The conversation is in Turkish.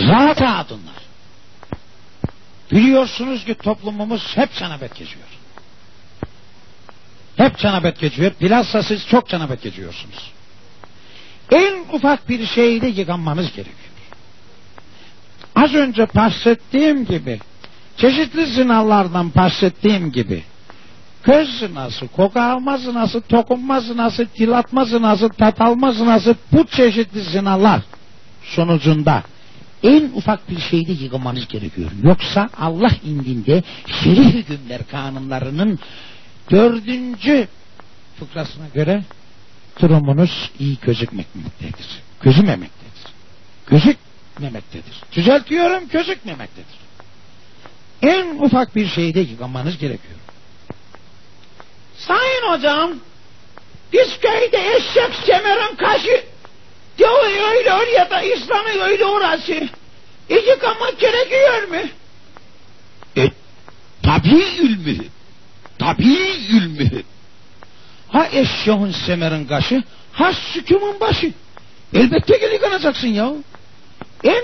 Rahat rahatınlar. Biliyorsunuz ki toplumumuz hep canabet geçiyor. Hep canabet geçiyor. Bilhassa siz çok canabet geçiyorsunuz. En ufak bir şeyde yıkanmanız gerekiyor. Az önce bahsettiğim gibi çeşitli zinalardan bahsettiğim gibi göz zinası, koku alma zinası, dokunma zinası, dil atma zinası, tat alma zinası bu çeşitli zinalar sonucunda en ufak bir şeyde yıkamanız gerekiyor. Yoksa Allah indinde şer'i hükümler kanunlarının dördüncü fıkrasına göre durumunuz iyi gözükmektedir. Gözümemektedir. Gözükmemektedir. Düzeltiyorum gözükmemektedir. En ufak bir şeyde yıkamanız gerekiyor. Sayın hocam biz köyde eşek semerin kaşı öyle oraya da İslam'ı öyle orası. E yıkamak gerekiyor mu? E, tabii ülmü. Tabii ülmü. Ha eşeğin semerin kaşı, ha sükumun başı. Elbette ki yıkanacaksın ya. En